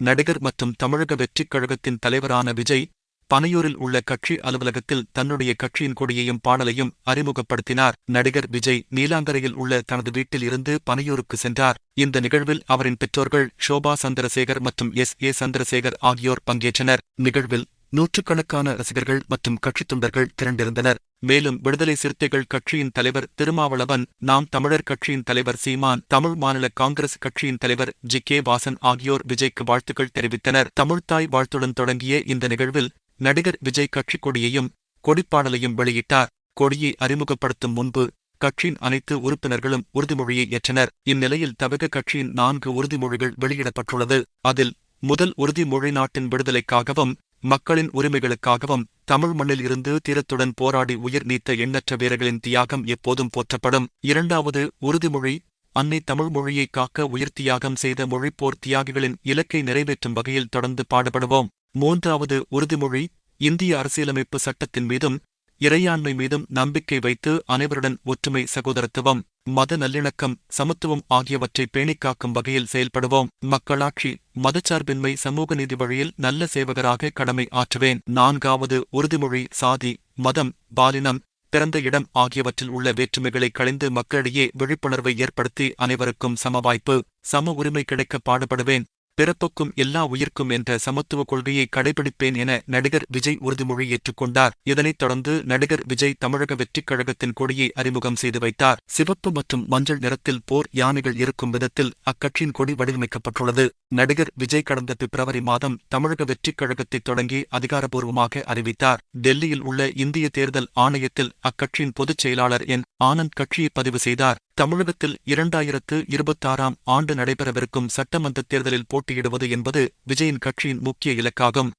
நடிகர் மற்றும் தமிழக வெற்றிக் கழகத்தின் தலைவரான விஜய் பனையூரில் உள்ள கட்சி அலுவலகத்தில் தன்னுடைய கட்சியின் கொடியையும் பாடலையும் அறிமுகப்படுத்தினார். நடிகர் விஜய் நீலாங்கரையில் உள்ள தனது வீட்டில் இருந்து பனையூருக்கு சென்றார். இந்த நிகழ்வில் அவரின் பெற்றோர்கள் ஷோபா சந்திரசேகர் மற்றும் எஸ். ஏ. சந்திரசேகர் ஆகியோர் பங்கேற்றனர். நிகழ்வில் நூற்றுக்கணக்கான ரசிகர்கள் மற்றும் கட்சித் தொண்டர்கள் திரண்டிருந்தனர். மேலும் விடுதலை சிறுத்தைகள் கட்சியின் தலைவர் திருமாவளவன் நாம் தமிழர் கட்சியின் தலைவர் சீமான் தமிழ் மாநில காங்கிரஸ் கட்சியின் தலைவர் ஜி. கே. வாசன் ஆகியோர் விஜய்க்கு வாழ்த்துக்கள் தெரிவித்தனர். தமிழ்தாய் வாழ்த்துடன் தொடங்கிய இந்த நிகழ்வில் நடிகர் விஜய் கட்சிக் கொடியையும் கொடிப்பாடலையும் வெளியிட்டார். கொடியை அறிமுகப்படுத்தும் முன்பு கட்சியின் அனைத்து உறுப்பினர்களும் உறுதிமொழியை ஏற்றனர். இந்நிலையில் தவக கட்சியின் நான்கு உறுதிமொழிகள் வெளியிடப்பட்டுள்ளது. அதில் முதல் உறுதிமொழி நாட்டின் விடுதலைக்காகவும் மக்களின் உரிமைகளுக்காகவும் தமிழ் மண்ணில் இருந்து தீரத்துடன் போராடி உயிர் நீத்த எண்ணற்ற வீரர்களின் தியாகம் எப்போதும் போற்றப்படும். இரண்டாவது உறுதிமொழி. அன்னை தமிழ் மொழியை காக்க உயிர் தியாகம் செய்த மொழிப்போர் தியாகிகளின் இலக்கை நிறைவேற்றும் வகையில் தொடர்ந்து பாடுபடுவோம். மூன்றாவது உறுதிமொழி. இந்திய அரசியலமைப்பு சட்டத்தின் மீதும் இறையாண்மை மீதும் நம்பிக்கை வைத்து அனைவருடன் ஒற்றுமை சகோதரத்துவம் மத நல்லிணக்கம் சமத்துவம் ஆகியவற்றை பேணிக்காக்கும் வகையில் செயல்படுவோம். மக்களாட்சி மதச்சார்பின்மை சமூக நீதி வழியில் நல்ல சேவகராக கடமை ஆற்றுவேன். நான்காவது உறுதிமொழி சாதி மதம் பாலினம் பிறந்த இடம் ஆகியவற்றில் உள்ள வேற்றுமைகளை களைந்து மக்களிடையே விழிப்புணர்வை ஏற்படுத்தி அனைவருக்கும் சமவாய்ப்பு சம உரிமை கிடைக்க பாடுபடுவேன். பிறப்புக்கும் எல்லா உயிர்க்கும் என்ற சமத்துவ கொள்கையை கடைபிடிப்பேன் என நடிகர் விஜய் உறுதிமொழி ஏற்றுக்கொண்டார். இதனைத் தொடர்ந்து நடிகர் விஜய் தமிழக வெற்றிக் கழகத்தின் கொடியை அறிமுகம் செய்து வைத்தார். சிவப்பு மற்றும் மஞ்சள் நிறத்தில் போர் யானைகள் இருக்கும் விதத்தில் அக்கட்சியின் கொடி வடிவமைக்கப்பட்டுள்ளது. நடிகர் விஜய் கடந்த பிப்ரவரி மாதம் தமிழக வெற்றிக் கழகத்தை தொடங்கி அதிகாரப்பூர்வமாக அறிவித்தார். டெல்லியில் உள்ள இந்திய தேர்தல் ஆணையத்தில் அக்கட்சியின் பொதுச் செயலாளர் என். ஆனந்த் கட்சியை பதிவு செய்தார். தமிழகத்தில் இரண்டாயிரத்து இருபத்தாறாம் ஆண்டு நடைபெறவிருக்கும் சட்டமன்ற தேர்தலில் போட்டியிடுவது என்பது விஜயின் கட்சியின் முக்கிய இலக்காகும்.